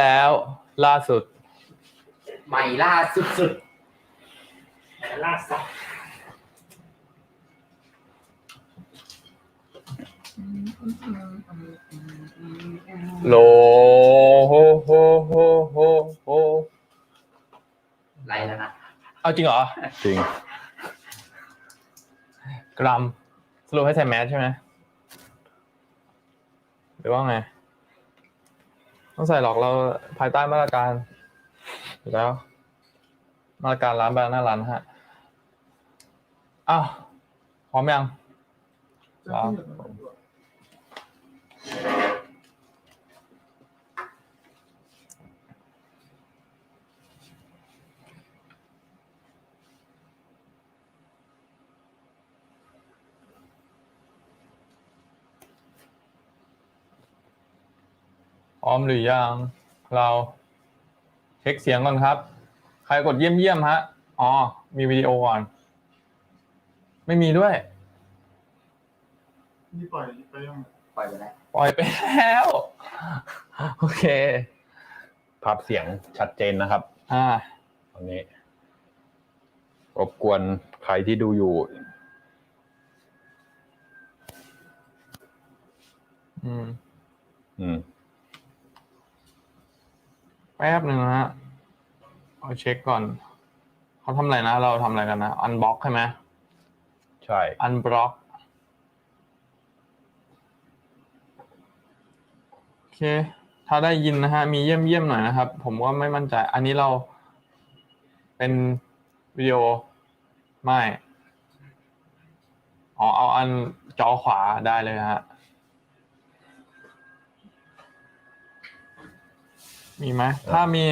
แล้วล่าสุด ใหม่ล่าสุดล่าสัตว์โลโฮโฮโฮโฮโฮๆไรแล้วนะเอาจริงเหรอ จริง กรัมสรุปให้ใส่แมสใช่ไหมหรือว่าไง ต้องใส่หรอกเราภายใต้มาตรการอยู่แล้ว มาตรการร้านแบรนด์หน้าร้านนะฮะอ้าวพร้อมยังพร้อม ร้อมหรือยังเราเช็คเสียงก่อนครับ ใครกดเยี่ยมเยี่ยมฮะอ๋อมีวิดีโอก่อน ไม่มีด้วยนี่ปล่อยไปยังปล่อยไปแล้วปล่อยไปแล้ว โอเค ภาพเสียงชัดเจนนะครับ อ่าตอนนี้รบกวนใครที่ดูอยู่ อืม อืมแป๊บหนึ่งนะฮะเอาเช็คก่อนเขาทำอะไรนะ เราทำอะไรกันนะอันบล็อกใช่ไหมใช่อันบล็อกโอเค ถ้าได้ยินนะฮะ มีเยี่ยมเยี่ยมหน่อยนะครับ ผมว่าไม่มั่นใจ อันนี้เราเป็นวิดีโอไม่อ๋อเอาอันจอขวาได้เลยฮะ มีไหมถ้ามี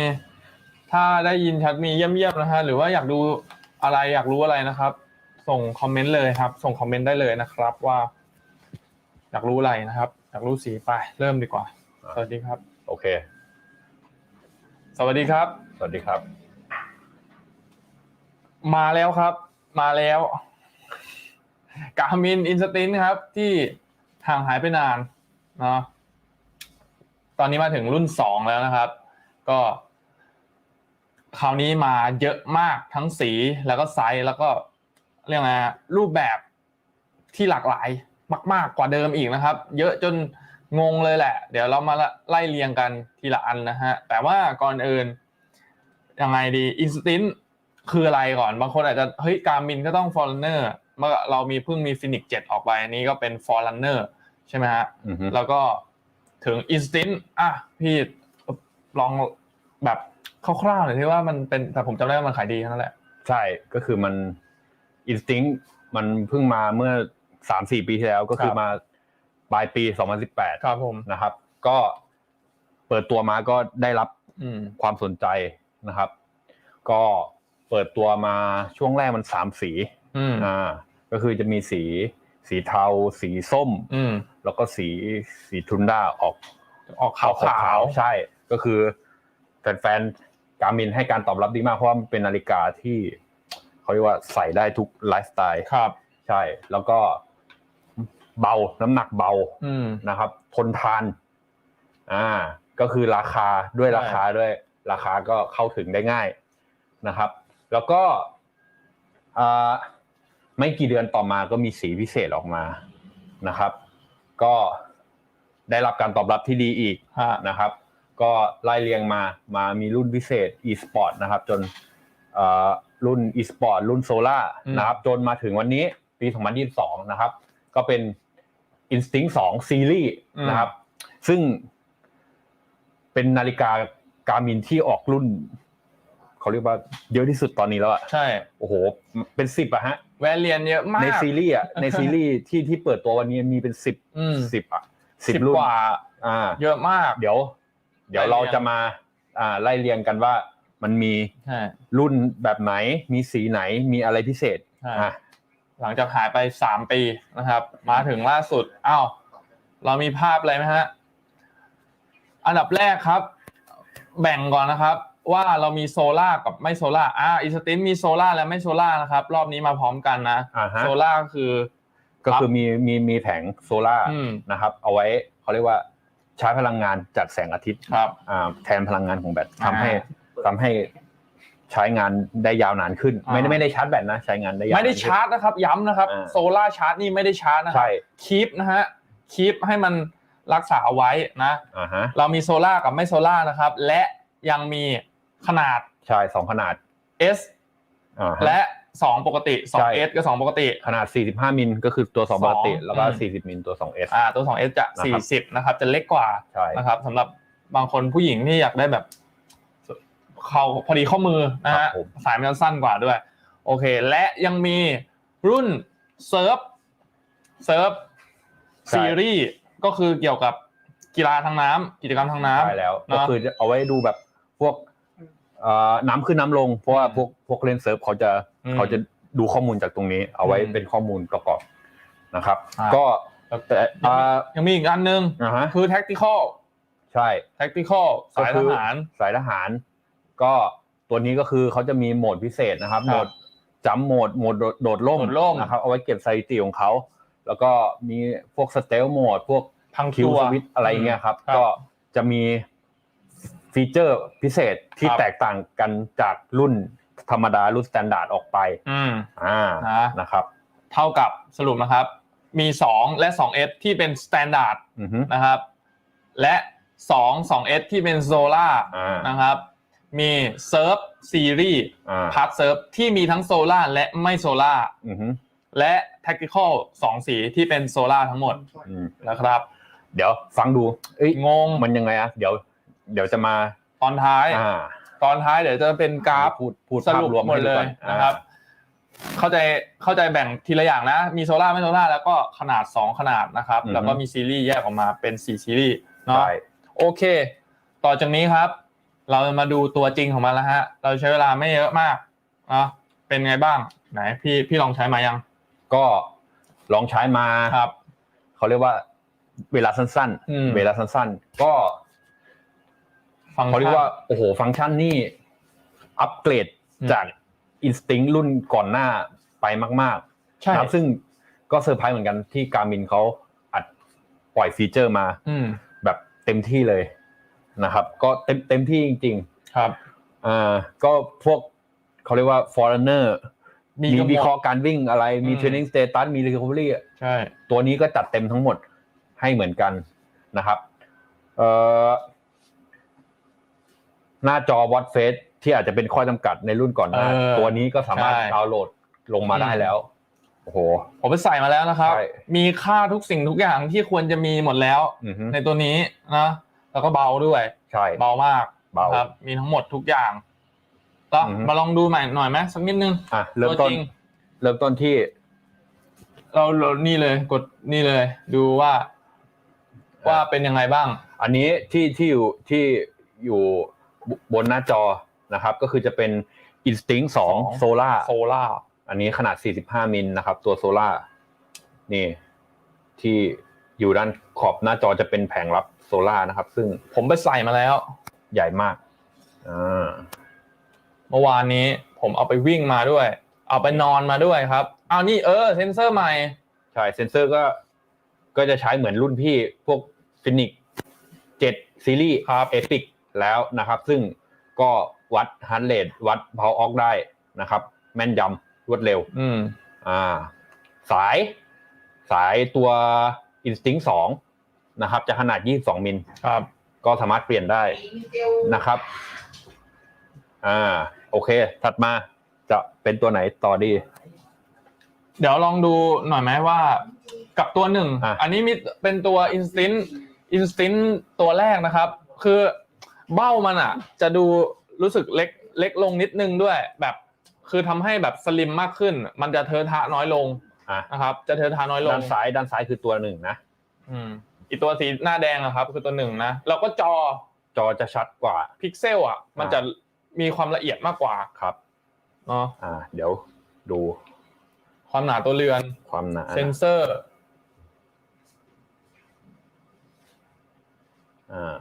ถ้าได้ยินชัดมีเยี่ยมเยี่ยมนะฮะหรือว่าอยากดูอะไรอยากรู้อะไรนะครับ ส่งคอมเมนต์เลยครับ ส่งคอมเมนต์ได้เลยนะครับว่า อยากรู้อะไรนะครับ อยากรู้สีไป เริ่มดีกว่า สวัสดีครับ โอเค สวัสดีครับ สวัสดีครับ มาแล้วครับ มาแล้วกามินอินสตินครับ ที่ห่างหายไปนานเนาะต อนนี้มาถึงรุ่นสองแล้วนะครับ ก็ คราวนี้มาเยอะมากทั้งสีแล้วก็ไซส์แล้วก็เรียกไงฮะรูปแบบที่หลากหลายมาก ๆกว่าเดิมอีกนะครับ เยอะจนงงเลยแหละ เดี๋ยวเรามาไล่เรียงกันทีละอันนะฮะแต่ว่าก่อนอื่นยังไงดีอินสตินคืออะไรก่อนบางคนอาจจะเฮ้ยการมินก็ต้องฟอร์ r เนอร์เมื่อเรามีเพิ่งมีฟินิกเจ็ดออกไปอันนี้ก็เป็นฟอร์ r เนอร์ใช่ไหมฮะอือฮึแล้วก็ ถึงอินสตินอะพี่ลองแบบคร่าวๆหน่อยที่ว่ามันเป็นแต่ผมจำได้ว่ามันขายดีแค่นั้นแหละใช่ก็คือมันอินสติ้งมันเพิ่งมาเมื่อสามสี่ปีที่แล้วก็คือครับมาปลายปีสองพันสิบแปดครับผมนะครับ ก็เปิดตัวมาก็ได้รับอืมความสนใจนะครับ ก็เปิดตัวมาช่วงแรกมันสามสีอืมอ่าก็คือจะมีสี สีเทา สีส้ม อืม แล้วก็สีสีทุนด้าออกออกขาวขาวใช่ ก็คือ แฟนๆการมินให้การตอบรับดีมากเพราะว่ามันเป็นนาฬิกาที่เขาเรียกว่าใส่ได้ทุกไลฟ์สไตล์ครับ ใช่ แล้วก็เบาน้ำหนักเบาอืม นะครับทนทาน อ่า ก็คือราคาด้วยใช่ราคาด้วย ราคาก็เข้าถึงได้ง่ายนะครับ แล้วก็อ่า ไม่กี่เดือนต่อมาก็มีสีพิเศษออกมานะครับ ก็ได้รับการตอบรับที่ดีอีกฮะนะครับ ก็ไล่เรียงมามามีรุ่นพิเศษ e-sport นะครับ จนเอ่อรุ่น e-sport รุ่นโซล่าอืมนะครับ จนมาถึงวันนี้ปี 2022 นะครับ ก็เป็น Instinct 2ซีรีส์นะครับ ซึ่งเป็นนาฬิกาการมินที่ออกรุ่น เขาเรียกว่าเยอะที่สุดตอนนี้แล้วอะใช่โอ้โห เป็นสิบอะฮะ แวรเลียนเยอะมากในซีรีส์อะในซีรีส์ที่ที่เปิดตัววันนี้มีเป็นสิบอืมสิบอะสิบรุ่นกว่า อ่า เยอะมาก เดี๋ยว เดี๋ยวไล่เราเรียง จะมาอ่าไล่เรียงกันว่ามันมีใช่รุ่นแบบไหน มีสีไหนมีอะไรพิเศษใช่ อะ หลังจากหายไปสามปีนะครับ มาถึงล่าสุดอ้าวเรามีภาพอะไรไหมฮะ อันดับแรกครับ แบ่งก่อนนะครับ ว่าเรามีโซล่ากับไม่โซล่าอ่าอิสตินมีโซล่าและไม่โซล่านะครับ รอบนี้มาพร้อมกันนะอ่าฮะโซล่าคือ ก็คือมีมีมีแผงโซล่าร์อืมนะครับ เอาไว้เขาเรียกว่าใช้พลังงานจากแสงอาทิตย์ครับอ่าแทนพลังงานของแบตอ่าทำให้ทำให้ใช้งานได้ยาวนานขึ้น ไม่ได้อ่าไม่ได้ชาร์จแบตนะใช้งานได้ยาวไม่ได้นนชาร์จนะครับ ย้ำนะครับอ่าโซลาร์ชาร์จนี่ไม่ได้ชาร์จนะใช่คีปนะฮะคีปให้มันรักษาเอาไว้นะอ่าฮะเรามีโซลาร์กับไม่โซลาร์นะครับ และยังมี ขนาดใช่สองขนาด S อ่าฮะและ2ปกติใช่ 2S กับ2ปกติ ขนาด 45 มิลก็คือตัว2ปกติสองแล้วก็อืม40 มิลตัว 2S อ่าตัว 2S จะนะครับ40 นะครับ จะเล็กกว่าใช่นะครับสำหรับบางคนผู้หญิงที่อยากได้แบบเขาพอดีข้อมือนะครัฮะบผมสายมันจะสั้นกว่าด้วย โอเค และยังมีรุ่นเซิร์ฟเซิร์ฟซีรีส์ก็คือเกี่ยวกับกีฬาทางน้ำกิจกรรมทางน้ำใช่แล้วเนอะก็คือจะเอาไว้ดูแบบพวกเอ่อ น้ำขึ้นน้ำลง เพราะว่าอืมพวกพวกเล่นเซิร์ฟเขาจะอืมเขาจะดูข้อมูลจากตรงนี้ เอาไว้อืมเป็นข้อมูลประกอบนะครับอ่าก็แต่อ่ายังมีอีกอันหนึงอ่าฮะคือ tactical ใช่ tactical สายทหารสายทหาร ก็ตัวนี้ก็คือเขาจะมีโหมดพิเศษนะครับครับโหมดจัมป์โหมดโหมดโดดโดดร่มโดดร่มนะครับ เอาไว้เก็บสถิติของเขา แล้วก็มีพวกสเตลโหมดพวกพังคิวตัวสวิตอะไรเงี้ยครับครับก็จะมี ฟีเจอร์พิเศษที่ครับแตกต่างกันจากรุ่นธรรมดารุ่นสแตนดาร์ดออกไปอืมอ่านะนะครับ เท่ากับสรุปนะครับ มี 2 และ 2S ที่เป็น standard อือฮึนะครับ และ 2 2S ที่เป็น Solar อ่านะครับ มี Surf Series อ่าพาร์ท Surf ที่มีทั้ง Solar และไม่ Solar อือฮึและ Tactical 2สีที่เป็น Solar ทั้งหมดอืมนะครับ เดี๋ยวฟังดูเอ้ยงงมันยังไงอะเดี๋ยว เดี๋ยวจะมาตอนท้ายอ่า ตอนท้ายเดี๋ยวจะเป็นกราฟพูดพูดสภาพรุปรวมหมดให้เลก่ยอนนะครับ เข้าใจเข้าใจแบ่งทีละอย่างนะ มีโซล่าไม่โซล่าแล้วก็ขนาด 2 ขนาดนะครับ อือฮึ แล้วก็มีซีรีส์แยกออกมาเป็น 4 ซีรีส์อ่าเนาะ ใช่ โอเค ต่อจากนี้ครับ เราจะมาดูตัวจริงของมันแล้วฮะ เราใช้เวลาไม่เยอะมากเนาะเป็นไงบ้าง ไหนพี่พี่ลองใช้มายัง ก็ลองใช้มา ครับ เขาเรียกว่าเวลาสั้นอืม ๆ เวลาสั้นๆ ก็ ฟังเขาเรียกว่าโอ้โห ฟังก์ชันนี่อัปเกรดอืมจาก Instinct รุ่นก่อนหน้าไปมากๆใช่นะครับซึ่งก็เซอร์ไพรส์เหมือนกันที่การมินเขาอัดปล่อยฟีเจอร์มาอืมแบบเต็มที่เลยนะครับ ก็เต็มเต็มที่จริงครับๆอ่าก็พวกเขาเรียกว่า foreigner มีมีกระหมดวิเคราะห์การวิ่งอะไรมีอืม training status มี recovery ใช่ ตัวนี้ก็จัดเต็มทั้งหมดให้เหมือนกันนะครับ เอ่อ หน้าจอวัดเฟสที่อาจจะเป็นข้อจำกัดในรุ่นก่อนหน้าเออตัวนี้ก็สามารถใช่ดาวน์โหลดลงมาได้แล้วโอ้โหผมไปใส่มาแล้วนะครับใช่มีค่าทุกสิ่งทุกอย่างที่ควรจะมีหมดแล้วอือฮึในตัวนี้นะแล้วก็เบาด้วยใช่เบามากเบาครับ มีทั้งหมดทุกอย่างก็อือฮึมาลองดูใหม่หน่อยไหมสักนิดนึงอะเริ่มต้นตัวจริงเริ่มต้นที่ เราเรานี่เลย กดนี่เลย ดูว่า ว่าเป็นยังไงบ้าง อันนี้ที่ที่อยู่ที่อยู่ บนหน้าจอนะครับ ก็คือจะเป็น Instinct สอง2 Solar โซล่าอันนี้ขนาด 45 มิลนะครับ ตัวโซล่านี่ ที่อยู่ด้านขอบหน้าจอจะเป็นแผงรับโซล่านะครับ ซึ่งผมไปใส่มาแล้ว ใหญ่มากอ่าเมื่อวานนี้ผมเอาไปวิ่งมาด้วย เอาไปนอนมาด้วยครับเอานี่เออเซนเซอร์ใหม่ ใช่เซนเซอร์ก็ก็จะใช้เหมือนรุ่นพี่พวกฟินิก7ซีรีส์ครับเอพิก แล้วนะครับ ซึ่งก็วัดฮันเรทวัดเพาออกได้นะครับ แม่นยำรวดเร็ว อืม อ่า สาย สายตัว Instinct 2นะครับ จะขนาด 22 มิลครับ ก็สามารถเปลี่ยนได้นะครับ อ่า โอเค ถัดมาจะเป็นตัวไหนต่อดี เดี๋ยวลองดูหน่อยไหมว่า กับตัวหนึ่ง อะ อันนี้มีเป็นตัว instinct instinct ตัวแรกนะครับ คือ เบ้ามันอะ จะดูรู้สึกเล็กเล็กลงนิดนึงด้วย แบบคือทำให้แบบสลิมมากขึ้น มันจะเทอะทะน้อยลงอะนะครับ จะเทอะทะน้อยลงด้านซ้ายด้านซ้ายคือตัวหนึ่งนะอืมอีกตัวสีหน้าแดงอะครับ คือตัวหนึ่งนะแล้วก็จอจอจะชัดกว่าพิกเซลอะ มันจะมีความละเอียดมากกว่าครับเนาะอ่า เดี๋ยวดู ความหนาตัวเรือน ความหนาเซนเซอร์ อ่า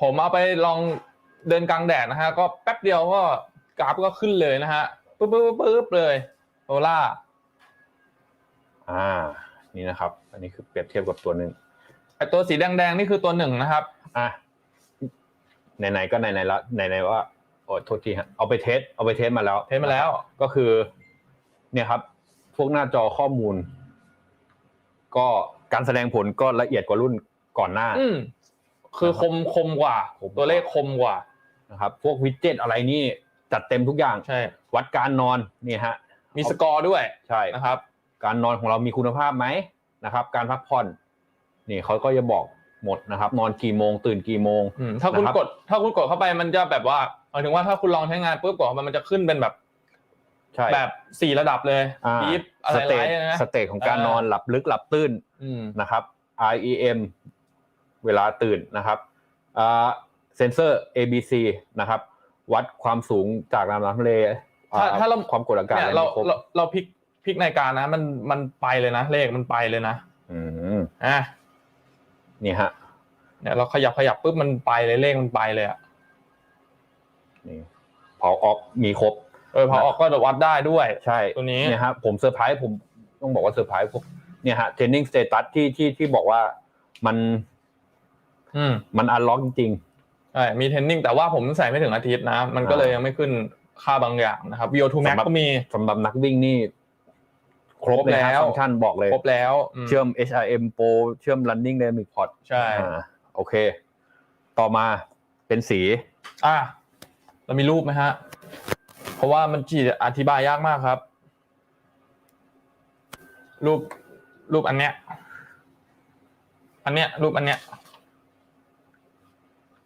ผมเอาไปลองเดินกลางแดดนะฮะก็แป๊บเดียวก็กราฟก็ขึ้นเลยนะฮะปึ๊บปึ๊บปึ๊บปึ๊บเลยโซล่าอ่า นี่นะครับ อันนี้คือเปรียบเทียบกับตัวหนึ่งไอตัวสีแดงๆนี่คือตัวหนึ่งนะครับ อะไหนๆก็ไหนๆแล้วไหนๆว่าโอ้โทษทีฮะเอาไปเทสเอาไปเทสมาแล้ว เทสมาแล้ว ก็คือ เนี่ยครับ พวกหน้าจอข้อมูล ก็การแสดงผลก็ละเอียดกว่ารุ่นก่อนหน้าอืม คือคมคมกว่าคมกว่า ตัวเลขคมกว่านะครับพวกวิดเจ็ตอะไรนี่จัดเต็มทุกอย่างใช่ วัดการนอนนี่ฮะมีสกอร์ด้วยใช่นะครับ การนอนของเรามีคุณภาพไหมนะครับ การพักผ่อนนี่เขาก็จะบอกหมดนะครับ นอนกี่โมงตื่นกี่โมงอืมถ้าคุณนะครับกด ถ้าคุณกดเข้าไปมันจะแบบว่าหมายถึงว่าถ้าคุณลองใช้งานปุ๊บกดเข้าไปมันจะขึ้นเป็นแบบใช่แบบสี่ระดับเลยอ่าบีฟอะไรสเตไรจนะสเตจของการเออนอนหลับลึกหลับตื้นอืมนะครับ REM เวลาตื่นนะครับอ่าเซนเซอร์ ABC นะครับ วัดความสูงจากน้ำน้ำทะเลอ่ถ้าถ้าเราความกดอากาศเนี่ยอะไรเรามีครบเราเราพลิกพลิกนาฬิกานะ มันมันไปเลยนะเลขมันไปเลยนะ อืมอะนี่ฮะเนี่ยเราขยับขยับปุ๊บมันไปเลยเลขมันไปเลยอะนี่พอออกมีครบเออพอออกก็วัดได้ด้วย ใช่ตัวนี้เนี่ยฮะผมเซอร์ไพรส์ผมต้องบอกว่าเซอร์ไพรส์พวกเนี่ยฮะเทรนนิ่งสเตตัสที่ที่ที่บอกว่ามันอื มมันอันล็อกจริงใช่มีเทรนนิ่งแต่ว่าผมใส่ไม่ถึงอาทิตย์นะ มันก็เลยยังไม่ขึ้นค่าบางอย่างนะครับ VO2 Max สำหรับก็มีๆสำหรับนักวิ่งนี่ ครบเลยครบแล้ฮะวฟังก์ชันบอกเลยครบแล้วอืมเชื่อม HRM Pro เชื่อม Running Dynamic Pod ใช่อ่าโอเค ต่อมาเป็นสี อะเรามีรูปไหมฮะ เพราะว่ามันจีอธิบายยากมากครับ รูปรูปอันเนี้ย อันเนี้ย รูปอันเนี้ย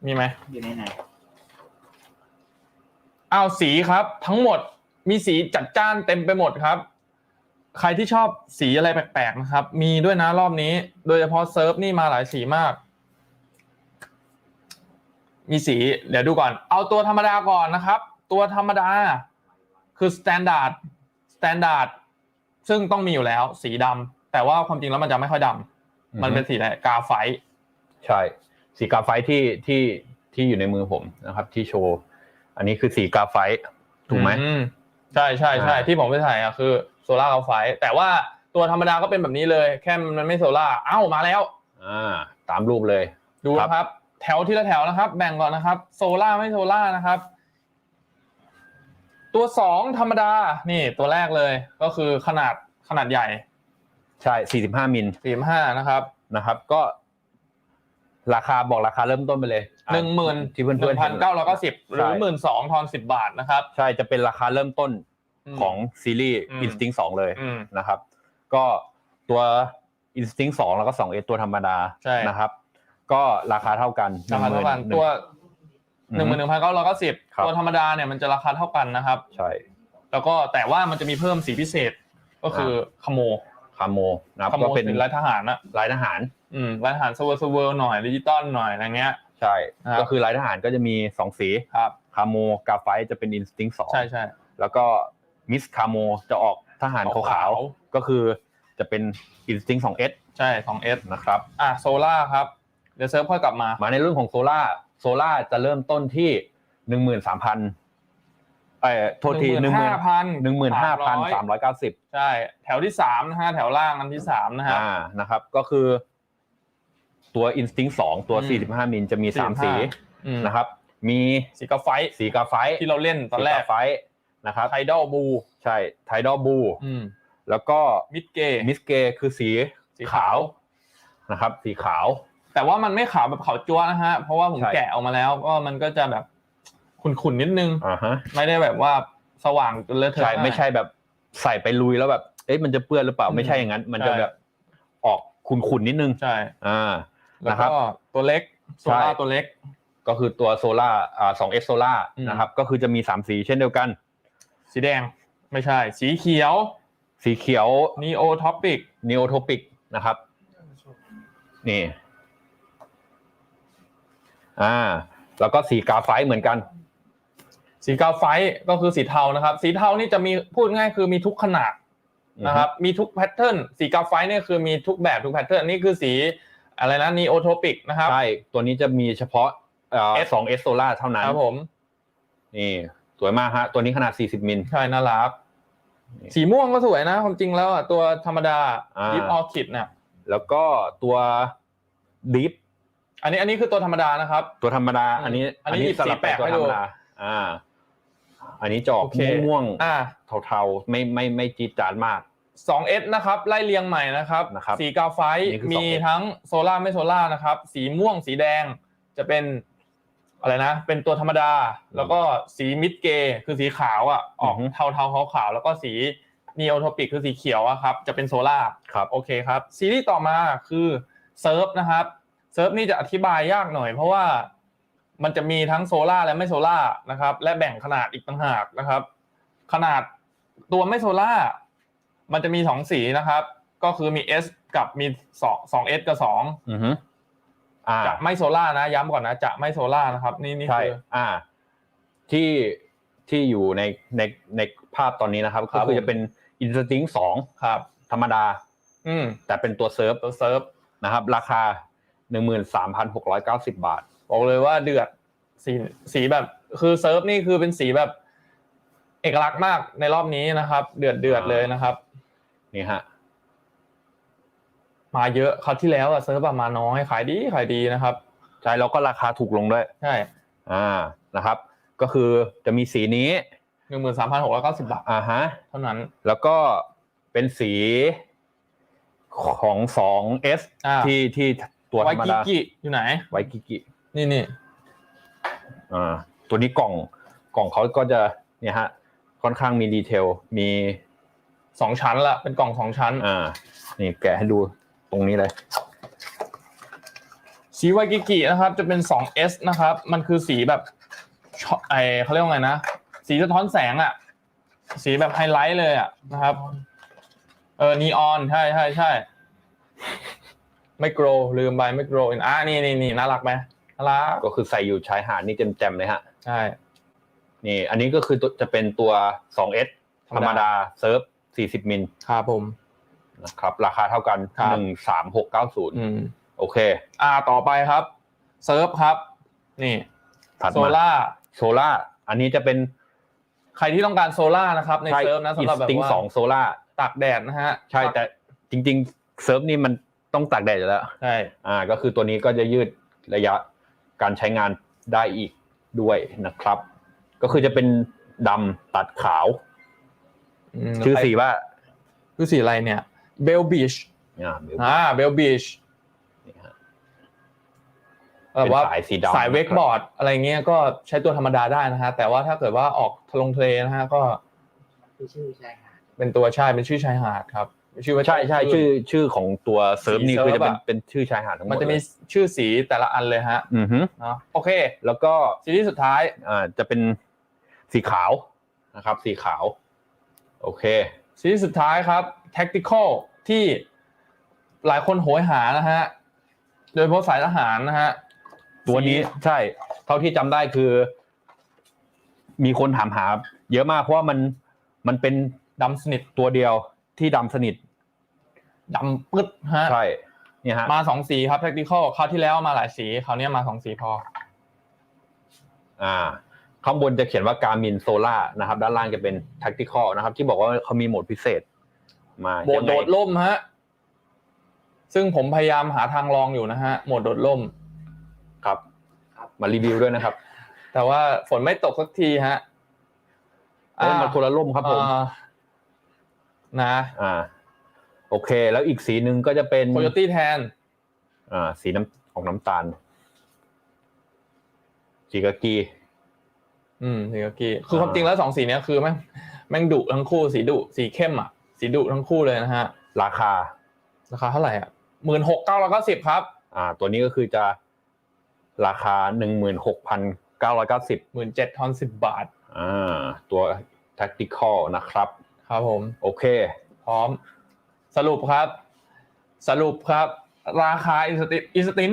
มีไหมอยู่ในไหนอ้าวสีครับ ทั้งหมดมีสีจัดจ้านเต็มไปหมดครับ ใครที่ชอบสีอะไรแปลกๆนะครับ มีด้วยนะรอบนี้ โดยเฉพาะเซิร์ฟนี่มาหลายสีมาก มีสี เดี๋ยวดูก่อน เอาตัวธรรมดาก่อนนะครับ ตัวธรรมดา คือสแตนดาร์ดสแตนดาร์ดซึ่งต้องมีอยู่แล้ว สีดำแต่ว่าความจริงแล้วมันจะไม่ค่อยดำมันเป็นสีอะไรกาไฟท์ใช่ สีกาไฟที่ที่ที่อยู่ในมือผมนะครับ ที่โชว์ อันนี้คือสีกาไฟถูกไหมอืใช่ใช่ใช่อ่าที่ผมไปถ่ายอะคือโซล่ากาไฟท์แต่ว่าตัวธรรมดาก็เป็นแบบนี้เลย แค่มันไม่โซล่าเอ้ามาแล้ว อ่า ตามรูปเลย ดูครับนะครับ แถวที่ละแถวนะครับ แบ่งก่อนนะครับ โซล่าไม่โซล่านะครับ ตัวสองธรรมดา นี่ ตัวแรกเลย ก็คือขนาดขนาดใหญ่ ใช่45มิลสี่ห้านะครับนะครับ ก็ ราคาบอกราคาเริ่มต้นไปเลยอะหนึ่งหมื่นที่เพื่อนหเพื่อนึ่นงพันเก้าร้อยเก้าสิบหรือใช่หมื่นสองทอนสิบบาทนะครับ ใช่จะเป็นราคาเริ่มต้นมของซีรีส์ อืม Instinct 2 เลยอืม นะครับ ก็ตัว Instinct 2 แล้วก็ 2S ตัวธรรมดาใช่ นะครับ ก็ราคาเท่ากันราคาเท่ากัน11,000 ตัวหอืนึ่งมหมื่นหนึ่งพันเก้าร้อยเก้าสิบครับ ตัวธรรมดาเนี่ยมันจะราคาเท่ากันนะครับ ใช่ แล้วก็แต่ว่ามันจะมีเพิ่มสีพิเศษก็คือขโม คาโมนะครับขโมก็เป็นเป็นลายทหารนะลายทหารอืมลายทหารเซเวอร์เซเวอร์หน่อยดิจิตอลหน่อยอะไรเงี้ยใช่ครับก็คือลายทหารก็จะมี2สีครับคาโมกาไฟจะเป็น Instinct 2ใช่ใช่แล้วก็มิสคาโมจะออกทหารขาวๆก็คือจะเป็น Instinct 2S ใช่สองเอสนะครับอะโซล่าครับเดี๋ยวเซิร์ฟค่อยกลับมามาในรุ่นของโซล่าโซล่าจะเริ่มต้นที่หนึ่งหมื่นสามพัน เอ่อโทษทีหนึ่งหมื่น15,000หนึ่งหมื่นห้าพันสามร้อยเก้าสิบใช่แถวที่สามนะฮะแถวล่างอันที่สามนะฮะอ่านะครับ ก็คือ ตัว Instinct 2 ตัวอืม45 มิลจะมี 3 สีอืมนะครับ มีสีกาไฟท์สีกาไฟที่เราเล่นตอนแรสีกกาไฟนะครับไทดอลบูใช่ไทดอลบูอืมแล้วก็มิดเกย์มิสเกคือสีสีขาวนะครับ สีขาว แต่ว่ามันไม่ขาวแบบขาวจั๊วนะฮะเพราะว่าผมใช่แกะออกมาแล้ว ก็มันก็จะแบบ ขุ่นๆนิดนึงอ่าฮะไม่ได้แบบว่าสว่างจนเลอะเทอะใช่ไม่ใช่แบบใส่ไปลุยแล้วแบบเอ๊ะมันจะเปื้อนหรือเปล่าอืมไม่ใช่อย่างนั้น มันจะใช่แบบออกขุ่นๆนิดนึงใช่อ่าแล้วนะครับก็ตัวเล็กโซล่าใช่ตัวเล็ก ก็คือตัวโซล่าอ่าสองเอสโซล่าอืมนะครับ ก็คือจะมีสามสีเช่นเดียวกัน สีแดงไม่ใช่ สีเขียว สีเขียวนีโอท็อปิกนีโอโทปิกนะครับนี่อ่า แล้วก็สีกาไฟเหมือนกัน สีกาไฟท์ก็คือสีเทานะครับ สีเทานี่จะมีพูดง่ายคือมีทุกขนาดนะครับ มีทุกแพทเทิร์นสีกาไฟท์เนี่ยคือมีทุกแบบทุกแพทเทิร์นนี่คือสีอะไรนะนีโอโทปิกนะครับใช่ตัวนี้จะมีเฉพาะเอ่อ S สองเอสโซล่าเท่านั้นครับผม นี่ สวยมากฮะตัวนี้ขนาด 40 มิลใช่น่ารักสีม่วงก็สวยนะความจริงแล้วอะตัวธรรมดาอ่าดิฟออคิดเนี่ยแล้วก็ตัวดิฟอันนี้อันนี้คือตัวธรรมดานะครับ ตัวธรรมดาอืมอันนี้ อันนี้หยิบสลับสีแปลกตัวให้ธรดูรมดาอ่า อันนี้จะออกโอเคม่วงอ่าๆเทาๆไม่ไม่ไม่จี๊ดจ๊าดมาก 2S นะครับไล่เรียงใหม่นะครับนะครับสีกาไฟนี่คือมี 2S ทั้งโซล่าไม่โซล่านะครับสีม่วงสีแดงจะเป็นอะไรนะเป็นตัวธรรมดา แล้วก็สีมิดเกย์คือสีขาวอะออกอือฮึเทาเทาขาวขาวๆแล้วก็สีนีโอโทปิกคือสีเขียวอะครับจะเป็นโซล่าครับโอเคครับซีรีส์ต่อมาคือเซิร์ฟนะครับเซิร์ฟนี่จะอธิบายยากหน่อยเพราะว่า มันจะมีทั้งโซล่าและไม่โซล่านะครับ และแบ่งขนาดอีกต่างหากนะครับ ขนาดตัวไม่โซล่ามันจะมีสองสีนะครับ ก็คือมี S กับมีสองสอง S กับสองอือฮึอ่าจะไม่โซล่านะ ย้ำก่อนนะ จะไม่โซล่านะครับ นี่นี่ใช่คืออ่า ที่ที่อยู่ในในในภาพตอนนี้นะครับครัก็บคือผมจะเป็น Instinct สองครับ ธรรมดา อืมแต่เป็นตัวเซิร์ฟตัวเซิร์ฟนะครับ ราคาหนึ่งหมื่นสามพันหกร้อยเก้าสิบาท บอกเลยว่าเดือดสีสีแบบ คือเซิร์ฟนี่คือเป็นสีแบบ เอกลักษณ์มากในรอบนี้นะครับ เดือดเดือดเลยนะครับ นี่ฮะมาเยอะคราวที่แล้วอะเซิร์ฟอะมาน้อยขายดีขายดีนะครับใช่แล้วก็ราคาถูกลงด้วยใช่อ่านะครับ ก็คือจะมีสีนี้หนึ่งหมื่นสามพันหกร้อยเก้าสิบาทอ่าฮะเท่านั้นแล้วก็เป็นสีของ 2S อ่าที่ที่ตัวธไวรรมกิดากิอยู่ไหนไวกิกิ นี่นี่อ่าตัวนี้กล่องกล่องเขาก็จะเนี่ยฮะค่อนข้างมีดีเทลมีสองชั้นละเป็นกล่องสองชั้น อ่า นี่แกะให้ดูตรงนี้เลยสีไวกิกินะครับ จะเป็น 2S นะครับ มันคือสีแบบช็อตไอเขาเรียกว่าไงนะ สีสะท้อนแสงอะสีแบบไฮไลท์เลยอะนะครับ เออนีออนใช่ใช่ใช่ไม่โกรลืมไปไม่โกรอ่านี่นี่นี่น่ารักไหม น่ารักก็คือใส่อยู่ชายหาดนี่เต็มๆเลยฮะ ใช่ นี่ อันนี้ก็คือตัวจะเป็นตัว 2S ธรรมดาเซิร์ฟ 40 มิลครับผมนะครับ ราคาเท่ากันครับ13690อืมโอเค อ่า ต่อไปครับเซิร์ฟครับ นี่ถัดโซมาล่าโซล่าอันนี้จะเป็นใครที่ต้องการโซล่านะครับ ในใช่เซิร์ฟนะสำหรับแบบ Instinct ว่าสองโซล่าตากแดดนะฮะ ใช่แต่จริง ๆ เซิร์ฟนี่มันต้องตากแดดอยู่แล้ว ใช่ อ่า ก็คือตัวนี้ก็จะยืดระยะ การใช้งานได้อีกด้วยนะครับ ก็คือจะเป็นดำตัดขาวมชื่อสีว่าชื่อสีอะไรเนี่ยเบลบิชอ่าเดี๋ยวอ่าเบลบิชนี่ฮะแบบว่าเป็นสายสีดำสายเวกบอร์ดอะไรเงี้ยก็ใช้ตัวธรรมดาได้นะฮะ แต่ว่าถ้าเกิดว่าออกทะลงทะเลนะฮะก็คือชื่อชายหาดเป็นตัวใช่เป็นชื่อชายหาดครับ ชื่อว่าใช่ใช่ชื่อชื่อของตัวเซิร์ฟสีนี่คือจะเป็นเซิร์ฟอะเป็นชื่อชายหาดทั้งหมดมันจะมีเลยชื่อสีแต่ละอันเลยฮะอือฮึเนาะโอเค แล้วก็ซีรีส์สุดท้ายอ่าจะเป็นสีขาวนะครับ สีขาว โอเคซีรีส์สุดท้ายครับ tactical ที่หลายคนโหยหานะฮะโดยเฉพาะสายทหารนะฮะตัวนี้ใช่ เท่าที่จำได้คือ มีคนถามหา เยอะมากเพราะว่ามันมันเป็นดำสนิทตัวเดียวที่ดำสนิท ดำปึ๊ดฮะใช่เนี่ยฮะมาสองสีครับ tactical คราวที่แล้วมาหลายสีคราวนี้มาสองสีพอ อ่า ข้างบนจะเขียนว่าการมินโซล่านะครับ ด้านล่างจะเป็น tactical นะครับ ที่บอกว่าเขามีโหมดพิเศษ มาโหมดยังไงโดดล่มฮะซึ่งผมพยายามหาทางลองอยู่นะฮะโหมดโดดล่มครับ มารีวิวด้วยนะครับ แต่ว่าฝนไม่ตกสักทีฮะเอ้ยมันคนละร่มครับผมอ่านะ อ่า โอเค แล้วอีกสีหนึ่งก็จะเป็นโคโยตี้แทน อ่า สีน้ำออกน้ำตาลสีกากีอืมสีกากีคือความจริงแล้วสองสีเนี้ยคือแม่งแม่งดุทั้งคู่สีดุสีเข้มอะ สีดุทั้งคู่เลยนะฮะ ราคา ราคาเท่าไหร่อะหมื่นหกเก้าร้อยเก้าสิบครับ อ่า ตัวนี้ก็คือจะราคาหนึ่งหมื่นหกพันเก้าร้อยเก้าสิบหมื่นเจ็ดทอนสิบบาท อ่า ตัว tactical นะครับ ครับผม โอเค พร้อม สรุปครับ สรุปครับ ราคาอินสติอินสติน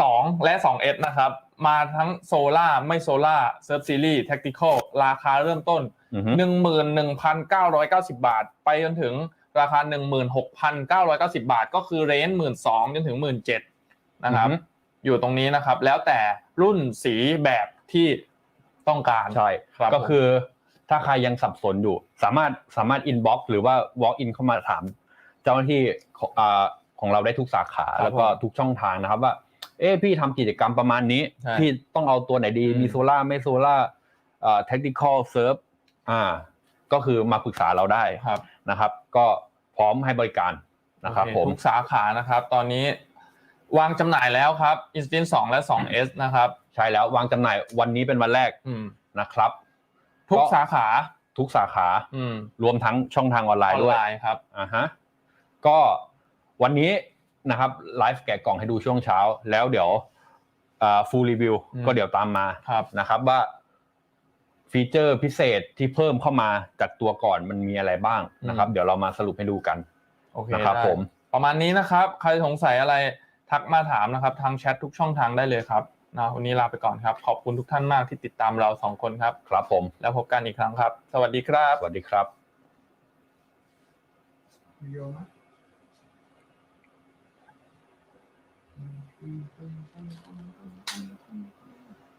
สองและสองเอสนะครับ มาทั้งโซล่าไม่โซล่าเซิร์ฟซีรีส์แท็กติคอลราคาเริ่มต้นอือฮึหนึ่งหมื่นหนึ่งพันเก้าร้อยเก้าสิบาท ไปจนถึงราคาหนึ่งหมื่นหกพันเก้าร้อยเก้าสิบาท ก็คือเรนจ์หมื่นสองจนถึงหมื่นเจ็ดนะครับอือฮึอยู่ตรงนี้นะครับ แล้วแต่รุ่นสีแบบที่ต้องการใช่ครับก็คือ ถ้าใครยังสับสนอยู่ สามารถสามารถอินบ็อกหรือว่า walk in เข้ามาถาม เจ้าหน้าที่ของอ่าของเราได้ทุกสาขาครับแล้วก็ผมทุกช่องทางนะครับว่า เอ๊ะพี่ทำกิจกรรมประมาณนี้ใช่พี่ต้องเอาตัวไหนดีอืมมีโซล่าไม่โซล่าเอ่อ technical serve อ่า ก็คือมาปรึกษาเราได้ครับนะครับ ก็พร้อมให้บริการนะครับโอเผมทุกสาขานะครับ ตอนนี้วางจำหน่ายแล้วครับ Instant 2 และ 2S นะครับ ใช่แล้ววางจำหน่ายวันนี้เป็นวันแรกอืมนะครับ ทุกก็สาขา ทุกสาขา อืมรวมทั้งช่องทางออนไลออน์นด้วยไลน์ครับอ่าฮะก็วันนี้นะครับไลฟ์แกะกล่องให้ดูช่วงเช้า แล้วเดี๋ยวอ่าฟูลรีวิวอืมก็เดี๋ยวตามมาครับนะครับว่าฟีเจอร์พิเศษที่เพิ่มเข้ามาจากตัวก่อนมันมีอะไรบ้างนะครับ เดี๋ยวเรามาสรุปให้ดูกันโอเคนะครับได้ผมประมาณนี้นะครับ ใครสงสัยอะไรทักมาถามนะครับ ทางแชททุกช่องทางได้เลยครับ นะวันนี้ลาไปก่อนครับ ขอบคุณทุกท่านมากที่ติดตามเราสองคนครับ ครับผม แล้วพบกันอีกครั้งครับ สวัสดีครับ สวัสดีครับโ。